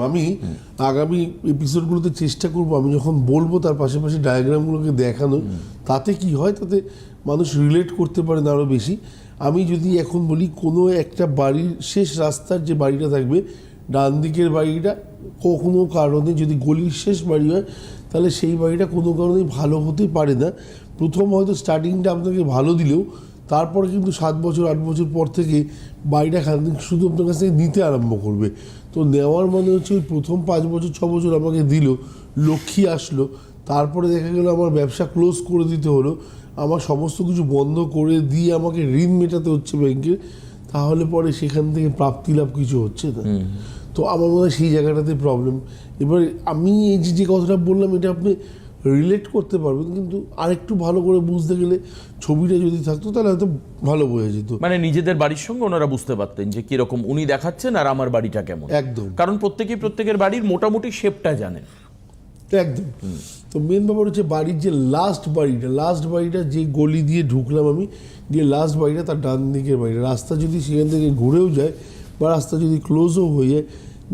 আমি আগামী এপিসোডগুলোতে চেষ্টা করব, আমি যখন বলব তার পাশাপাশি ডায়াগ্রামগুলোকে দেখানো তাতে কি হয়? তাতে মানুষ রিলেট করতে পারে না আরও বেশি। আমি যদি এখন বলি কোনো একটা বাড়ির শেষ রাস্তার যে বাড়িটা থাকবে, ডান দিকের বাড়িটা, কোনো কারণে যদি গলির শেষ বাড়ি হয়, তাহলে সেই বাড়িটা কোনো কারণে ভালো হতে পারে না। প্রথম হয়তো স্টার্টিংটা আপনাকে ভালো দিলেও তারপরে কিন্তু সাত বছর আট বছর পর থেকে বাড়িটা খানিক শুধু আপনার কাছ থেকে নিতে আরম্ভ করবে। তো নেওয়ার মানে হচ্ছে ওই প্রথম পাঁচ বছর ছ বছর আমাকে দিল লক্ষ্মী আসলো তারপরে দেখা গেলো আমার ব্যবসা ক্লোজ করে দিতে হলো আমার সমস্ত কিছু বন্ধ করে দিয়ে আমাকে ঋণ মেটাতে হচ্ছে ব্যাংকে তাহলে পরে সেখান থেকে প্রাপ্তি লাভ কিছু হচ্ছে না। তো আমার মনে হয় সেই জায়গাটাতে প্রবলেম এবার আমি এই যে কথাটা বললাম এটা আপনি রিলেট করতে পারবেন কিন্তু আরেকটু ভালো করে বুঝতে গেলে ছবিটা যদি থাকতো তাহলে হয়তো ভালো বোঝা যেত। মানে নিজেদের বাড়ির সঙ্গে ওনারা বুঝতে পারতেন যে কীরকম উনি দেখাচ্ছেন আর আমার বাড়িটা কেমন। একদম। কারণ প্রত্যেকেই প্রত্যেকের বাড়ির মোটামুটি শেপটা জানেন। একদম। তো মেন ব্যাপার হচ্ছে বাড়ির যে লাস্ট বাড়িটা লাস্ট বাড়িটা যে গলি দিয়ে ঢুকলাম আমি যে লাস্ট বাড়িটা তার ডান দিকের বাড়িটা। রাস্তা যদি সেখান থেকে ঘুরেও যায় বা রাস্তা যদি ক্লোজও হয়ে যায়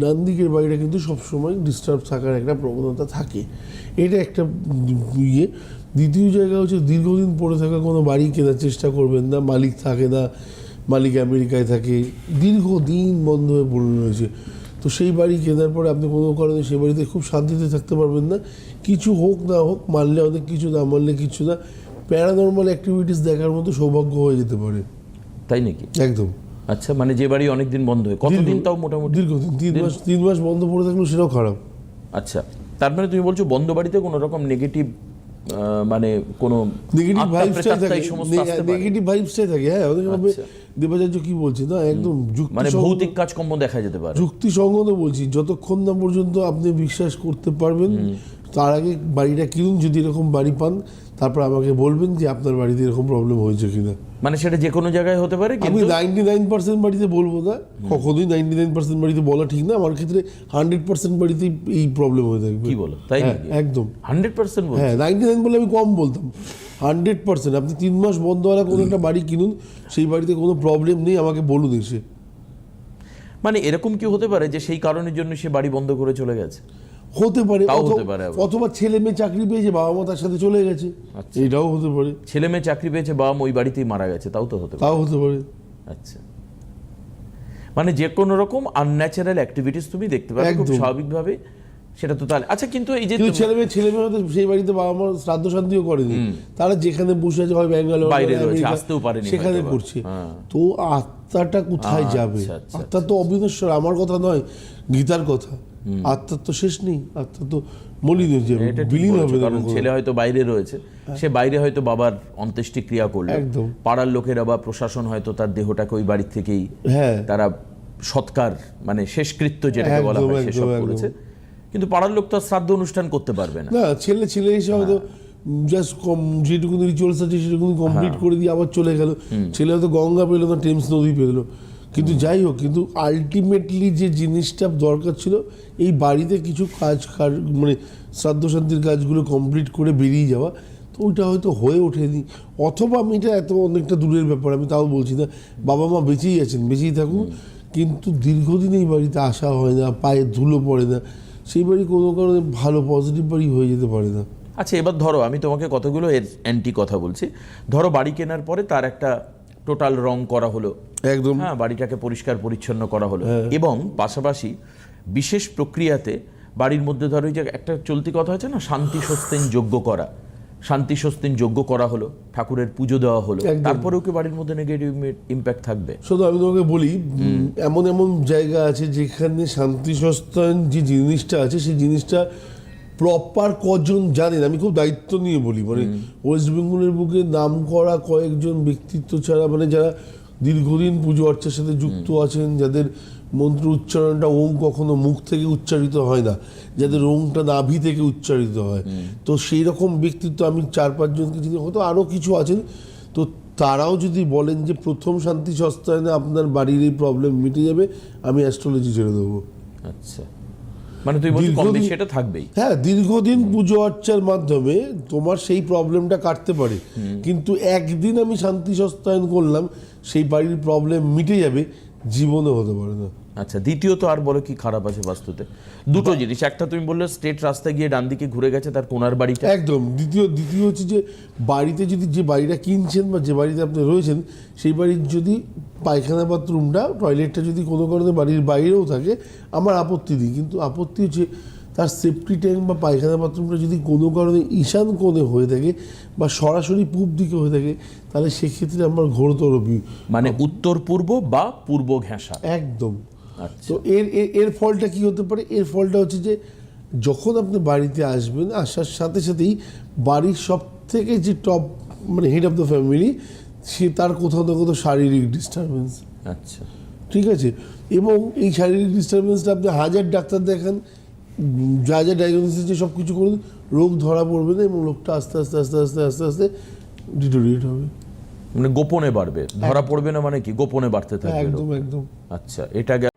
ডান দিকের বাড়িটা কিন্তু সবসময় ডিস্টার্ব থাকার একটা প্রবণতা থাকে। এটা একটা ইয়ে। দ্বিতীয় জায়গা হচ্ছে দীর্ঘদিন পড়ে থাকা কোনো বাড়ি কেনার চেষ্টা করবেন না। মালিক থাকে না মালিক আমেরিকায় থাকে দীর্ঘদিন বন্ধ হয়ে পড়ে রয়েছে। তো সেই বাড়ি কেনার পরে আপনি কোনো কারণে সেই বাড়িতে খুব শান্তিতে থাকতে পারবেন না। কিছু হোক না হোক মানলে অনেক কিছু না মানলে কিছু না। প্যারানর্মাল অ্যাক্টিভিটিস দেখার মতো সৌভাগ্য হয়ে যেতে পারে। তাই নাকি? একদম। আচ্ছা মানে যে বাড়ি অনেকদিন বন্ধ হয়। কতদিন তাও মোটামুটি? দীর্ঘদিন তিন মাস তিন মাস বন্ধ পড়ে থাকলেও সেটাও খারাপ। আচ্ছা তার মানে তুমি বলছো বন্ধ বাড়িতে কোনো রকম নেগেটিভ মানে কোনো নেগেটিভ ভাইবসটাই থাকে। নেগেটিভ ভাইবসটাই থাকে হ্যাঁ অনেক ভাবে আচ্ছা। দেবাচার্য কি বলছে? না একদম যুক্তি মানে ভৌতিক কাজকর্ম দেখা যেতে পারে। যুক্তিসঙ্গত বলছি যতক্ষণ না পর্যন্ত আপনি বিশ্বাস করতে পারবেন তার আগে বাড়িটা কিনুন যদি এরকম বাড়ি পান তারপর আমাকে বলবেন যে আপনার বাড়িতে এরকম প্রবলেম হয়েছে কিনা। মানে সেটা যে কোনো জায়গায় হতে পারে আমি নাইনটি নাইন পার্সেন্ট বাড়িতে বলব না কখনোই নাইনটি নাইন পার্সেন্ট বাড়িতে বলা ঠিক না। আমার ক্ষেত্রে হান্ড্রেড পার্সেন্ট বাড়িতেই এই প্রবলেম হয়ে থাকবে। কি বলো? তাই হ্যাঁ, একদম। হান্ড্রেড পার্সেন্ট হ্যাঁ নাইনটি নাইন বলে আমি কম বলতাম। হান্ড্রেড পার্সেন্ট আপনি তিন মাস বন্ধওয়ালা কোনো একটা বাড়ি কিনুন সেই বাড়িতে কোনো প্রবলেম নেই আমাকে বলুন এসে। মানে এরকম কি হতে পারে যে সেই কারণের জন্য সে বাড়ি বন্ধ করে চলে গেছে? হতে পারে হতে পারে অথবা ছেলে মেয়ে চাকরি পেয়েছে বাবা মা তার সাথে চলে গেছে। আচ্ছা। এটাও হতে পারে। ছেলে মেয়ে চাকরি পেয়েছে বাবা মা ওই বাড়িতেই মারা গেছে তাও তো হতে পারে। তাও হতে পারে। আচ্ছা। মানে যে কোনো রকম আনন্যাচারাল অ্যাক্টিভিটিস তুমি দেখতে পাবে খুব স্বাভাবিকভাবে। সেটা তো তাহলে আচ্ছা কিন্তু এই যে ছেলে মেয়ে ছেলে মেয়ে সেই বাড়িতে বাবা মা শ্রাদ্ধ শান্তিও করেনি। তারা যেখানে বসে আছে হয় ব্যাঙ্গালোর বাইরে রয়েছে, আসতেও পারেনি সেখানে। করছে। হ্যাঁ। তো আত্মাটা কোথায় আচ্ছা, যাবে? আচ্ছা, আত্মা তো অবিনশ্বর আমার কথা নয় গীতার কথা। আত্মার তো শেষ নেই আত্মা তো মলিন হয়ে যাবে বিলীন হবে কারণ ছেলে হয়তো বাইরে রয়েছে সে বাইরে হয়তো বাবার করল। একদম। পাড়ার লোকেরা বা প্রশাসন হয়তো তার দেহটাকে ওই বাড়ি থেকেই হ্যাঁ। তারা সৎকার মানে শেষকৃত্য যেটাকে বলা হয় সেসব করেছে। কিন্তু পাড়ার লোক তো শ্রাদ্ধ অনুষ্ঠান করতে পারবে না। না ছেলে ছেলে এসে হয়তো জাস্ট কম যেটুকু রিচুয়ালস আছে সেটুকু কমপ্লিট করে দিয়ে আবার চলে গেল। ছেলে হয়তো গঙ্গা পেল না টেমস নদী পেল। কিন্তু যাই হোক, কিন্তু আলটিমেটলি যে জিনিসটা দরকার ছিল, এই বাড়িতে কিছু কাজ মানে শ্রাদ্ধ শান্তির কাজগুলো কমপ্লিট করে বেরিয়ে যাওয়া, তো ওইটা হয়তো হয়ে ওঠেনি। অথবা আমি এটা এত অনেকটা দূরের ব্যাপার, আমি তাও বলছি না, বাবা মা বেঁচেই আছেন, বেঁচেই থাকুন। কিন্তু দীর্ঘদিন এই বাড়িতে আসা হয় না, পায়ে ধুলো পড়ে না, সেই বাড়ি কোনো কারণে ভালো পজিটিভ বাড়ি হয়ে যেতে পারে না। আচ্ছা এবার ধরো, আমি তোমাকে কতগুলো এর অ্যান্টি কথা বলছি। ধরো, বাড়ি কেনার পরে তার একটা টোটাল রং করা হলো। একদম। হ্যাঁ বাড়িটাকে পরিষ্কার পরিচ্ছন্ন করা হলো। এবং পাশাপাশি বিশেষ প্রক্রিয়াতে বাড়ির মধ্যে ধরো যে একটা চলতি কথা আছে না শান্তি স্বস্তিন যোগ্য করা। শান্তি স্বস্তিন যোগ্য করা হলো ঠাকুরের পুজো দেওয়া হলো। তারপরেও কি বাড়ির মধ্যে নেগেটিভ ইম্প্যাক্ট থাকবে? শুধু আমি তোমাকে বলি এমন এমন জায়গা আছে যেখানে শান্তি সস্তান যে জিনিসটা আছে সেই জিনিসটা প্রপার কজন জানেন? আমি খুব দায়িত্ব নিয়ে বলি মানে ওয়েস্ট বেঙ্গলের বুকে নাম করা কয়েকজন ব্যক্তিত্ব ছাড়া মানে যারা দীর্ঘদিন পুজো অর্চার সাথে যুক্ত আছেন যাদের মন্ত্র উচ্চারণটা ওং কখনো মুখ থেকে উচ্চারিত হয় না যাদের ওংটা নাভি থেকে উচ্চারিত হয়। তো সেই রকম ব্যক্তিত্ব আমি চার পাঁচজনকে চিনি হয়তো আরও কিছু আছেন। তো তারাও যদি বলেন যে প্রথম শান্তি সস্তায়নে আপনার বাড়ির এই প্রবলেম মিটে যাবে আমি অ্যাস্ট্রোলজি ছেড়ে দেবো। আচ্ছা। মানে তুই বলছিস কম বেশি এটা থাকবেই। হ্যাঁ দীর্ঘদিন পুজো অর্চার মাধ্যমে তোমার সেই প্রবলেমটা কাটতে পারে। কিন্তু একদিন আমি শান্তি সস্তায়ন করলাম সেই বাড়ির প্রবলেম মিটে যাবে জীবনে হতে পারে না। আচ্ছা দ্বিতীয়ত আর বলো কি খারাপ আছে বাস্তুতে? দুটো জিনিস একটা তুমি বললে স্ট্রেট রাস্তায় গিয়ে ডান দিকে ঘুরে গেছে তার কোনার বাড়িটা। একদম দ্বিতীয় দ্বিতীয় হচ্ছে যে বাড়িতে যদি যে বাড়িটা কিনছেন বা যে বাড়িতে আপনি রয়েছেন সেই বাড়ির যদি পায়খানা বাথরুমটা টয়লেটটা যদি কোনো কারণে বাড়ির বাইরেও থাকে আমার আপত্তি নেই। কিন্তু আপত্তি হচ্ছে তার সেফটি ট্যাঙ্ক বা পায়খানা বাথরুমটা যদি কোনো কারণে ঈশান কোণে হয়ে থাকে বা সরাসরি পূব দিকে হয়ে থাকে তাহলে সেক্ষেত্রে আমার ঘোরতরবি মানে উত্তর পূর্ব বা পূর্ব ঘেঁষা। একদম। তো এর এর ফলটা কি হতে পারে? এর ফলটা হচ্ছে যে যখন আপনি বাড়িতে আসবেন আসার সাথে সাথেই বাড়ির সব থেকে যে টপ মানে হেড অফ দ্য ফ্যামিলি সে তার কোথাও না কোথাও শারীরিক ডিস্টারবেন্স আচ্ছা। ঠিক আছে? এবং এই শারীরিক ডিস্টারবেন্সটা আপনি হাজার ডাক্তার দেখান যা যা ডায়াগনোসিস সব কিছু করুন রোগ ধরা পড়বে না এবং লোকটা আস্তে আস্তে আস্তে আস্তে আস্তে আস্তে ডিটোরিয়েট হবে। মানে গোপনে বাড়বে। ধরা পড়বে না মানে কি? গোপনে বাড়তে থাকবে একদম একদম। আচ্ছা এটা